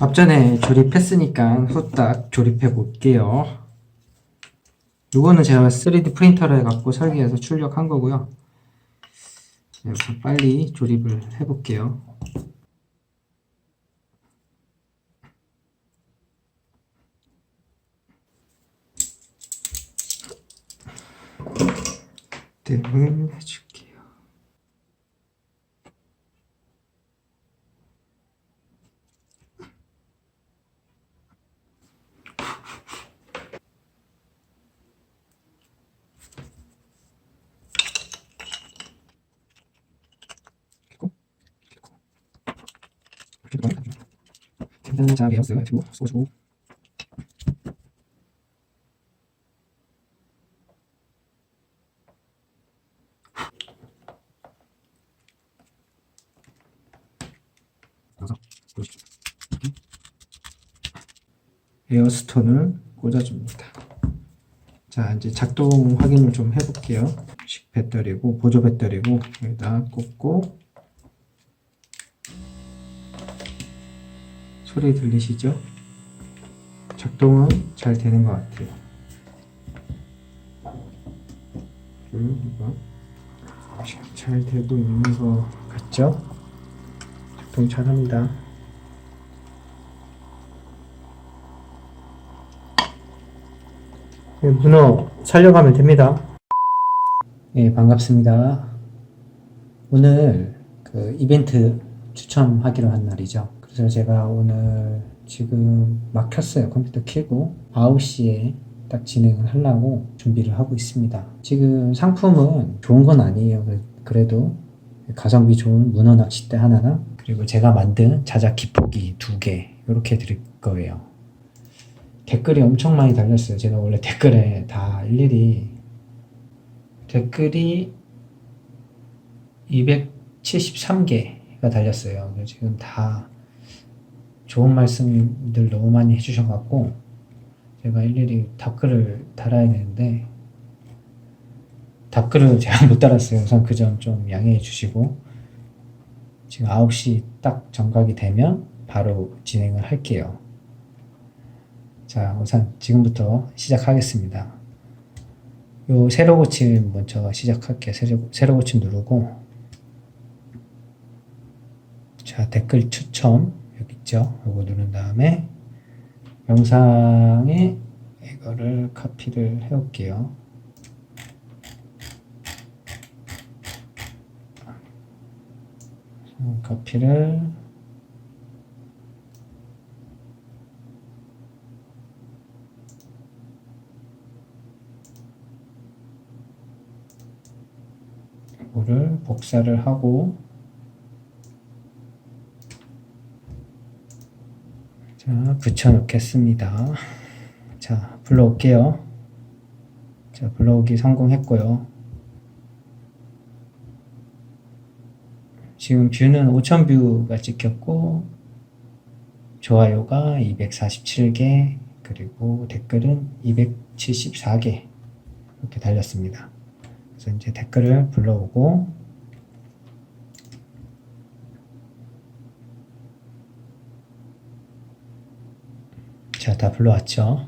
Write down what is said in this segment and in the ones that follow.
앞전에 조립했으니까 후딱 조립해 볼게요. 이거는 제가 3D 프린터를 해갖고 설계해서 출력한 거고요. 이렇게 빨리 조립을 해볼게요. 그리고 그리고 괜찮은 자 나서 보여주죠. 이렇게 에어스톤을 꽂아줍니다. 자 이제 작동 확인을 좀 해볼게요. 식 배터리고 보조 배터리고 여기다 꽂고 소리 들리시죠? 작동은 잘 되는 것 같아요. 잘 되고 있는 것 같죠? 작동 잘 합니다. 네, 문어 살려가면 됩니다. 예, 반갑습니다. 오늘 그 이벤트 추첨하기로 한 날이죠. 그래서 제가 오늘 지금 막 켰어요. 컴퓨터 켜고 9시에 딱 진행을 하려고 준비를 하고 있습니다. 지금 상품은 좋은 건 아니에요. 그래- 그래도 가성비 좋은 문어 낚싯대 하나랑 그리고 제가 만든 자작 기포기 두 개 이렇게 드릴 거예요. 댓글이 엄청 많이 달렸어요. 제가 원래 댓글에 다 일일이 댓글이 273개가 달렸어요. 지금 다 좋은 말씀들 너무 많이 해주셔갖고 제가 일일이 답글을 달아야 되는데 답글을 제가 못 달았어요. 우선 그 점 좀 양해해 주시고 지금 9시 딱 정각이 되면 바로 진행을 할게요. 자, 우선 지금부터 시작하겠습니다. 요 새로 고침 먼저 시작할게요. 새로, 새로 고침 누르고 자, 댓글 추첨 있죠? 요거 누른 다음에 영상에 이거를 카피를 해 올게요. 자, 카피를 이거를 복사를 하고 자 붙여 놓겠습니다. 자 불러올게요. 자 불러오기 성공했고요. 지금 뷰는 5000뷰가 찍혔고 좋아요가 247개 그리고 댓글은 274개 이렇게 달렸습니다. 그래서 이제 댓글을 불러오고 자, 다 불러왔죠.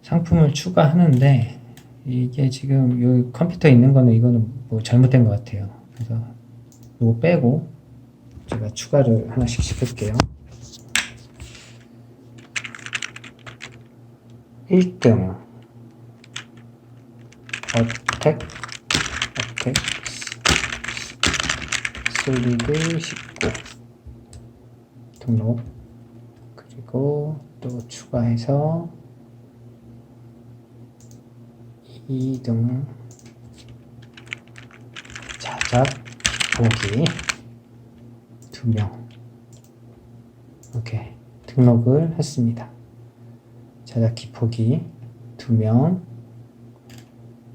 상품을 추가하는데 이게 지금 요 컴퓨터에 있는 거는 이거는 뭐 잘못된 것 같아요. 그래서 이거 빼고 제가 추가를 하나씩 시킬게요. 1등 어택 어택 솔리드 19 등록 그리고 또 추가해서 2등 자작 보기 2명. 이렇게 등록을 했습니다. 자작 기포기 2명.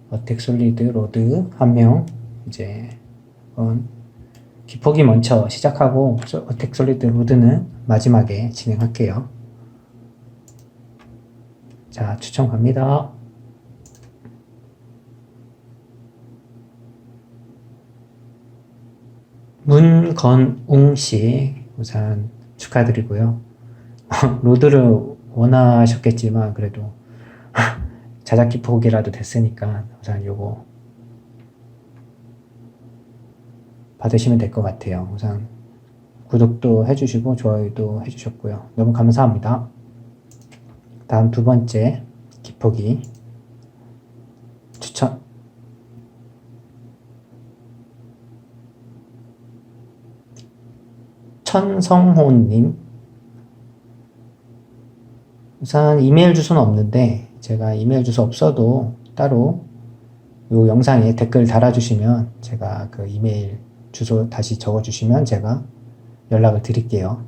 어택 솔리드 로드 1명. 이제 이건 기포기 먼저 시작하고 소- 어택 솔리드 로드는 마지막에 진행할게요. 자, 추천 갑니다. 문건웅 씨 우선 축하드리고요. 로드를 원하셨겠지만 그래도 자작기 포기라도 됐으니까 우선 요거 받으시면 될 것 같아요. 우선 구독도 해주시고 좋아요도 해주셨고요. 너무 감사합니다. 다음 두 번째 기포기 추천 천성호님 우선 이메일 주소는 없는데 제가 이메일 주소 없어도 따로 요 영상에 댓글 달아주시면 제가 그 이메일 주소 다시 적어주시면 제가 연락을 드릴게요.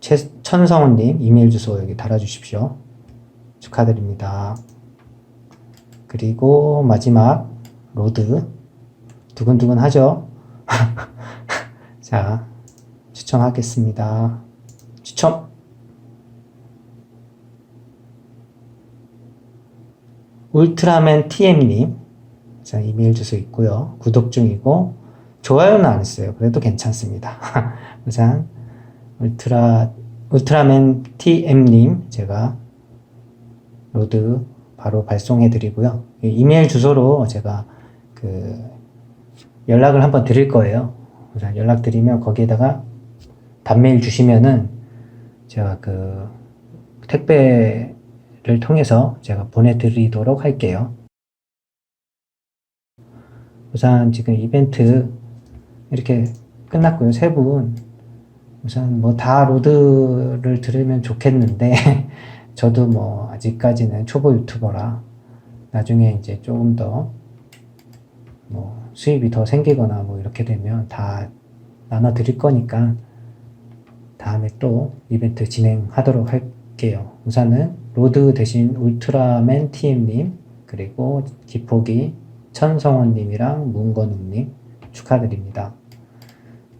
최, 천성훈님 이메일 주소 여기 달아주십시오. 축하드립니다. 그리고 마지막 로드 두근두근 하죠? 자 추첨하겠습니다. 추첨 울트라맨 TM님 자 이메일 주소 있고요. 구독 중이고 좋아요는 안 했어요. 그래도 괜찮습니다. 우선 울트라 울트라맨 TM님 제가 로드 바로 발송해 드리고요. 이 이메일 주소로 제가 그 연락을 한번 드릴 거예요. 우선 연락 드리면 거기에다가 단메일 주시면은 제가 그 택배를 통해서 제가 보내드리도록 할게요. 우선 지금 이벤트 이렇게 끝났고요. 세 분. 우선 뭐 다 로드를 들으면 좋겠는데, 저도 뭐 아직까지는 초보 유튜버라 나중에 이제 조금 더 뭐 수입이 더 생기거나 뭐 이렇게 되면 다 나눠 드릴 거니까 다음에 또 이벤트 진행하도록 할게요. 우선은 로드 대신 울트라맨 TM님, 그리고 기포기 천성원님이랑 문건웅님 축하드립니다.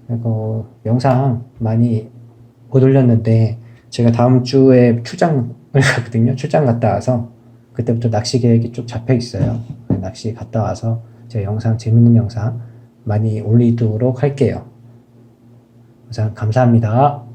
그리고 영상 많이 못 올렸는데 제가 다음 주에 출장을 가거든요. 출장 갔다 와서 그때부터 낚시 계획이 쭉 잡혀 있어요. 낚시 갔다 와서 제가 영상 재밌는 영상 많이 올리도록 할게요. 우선 감사합니다.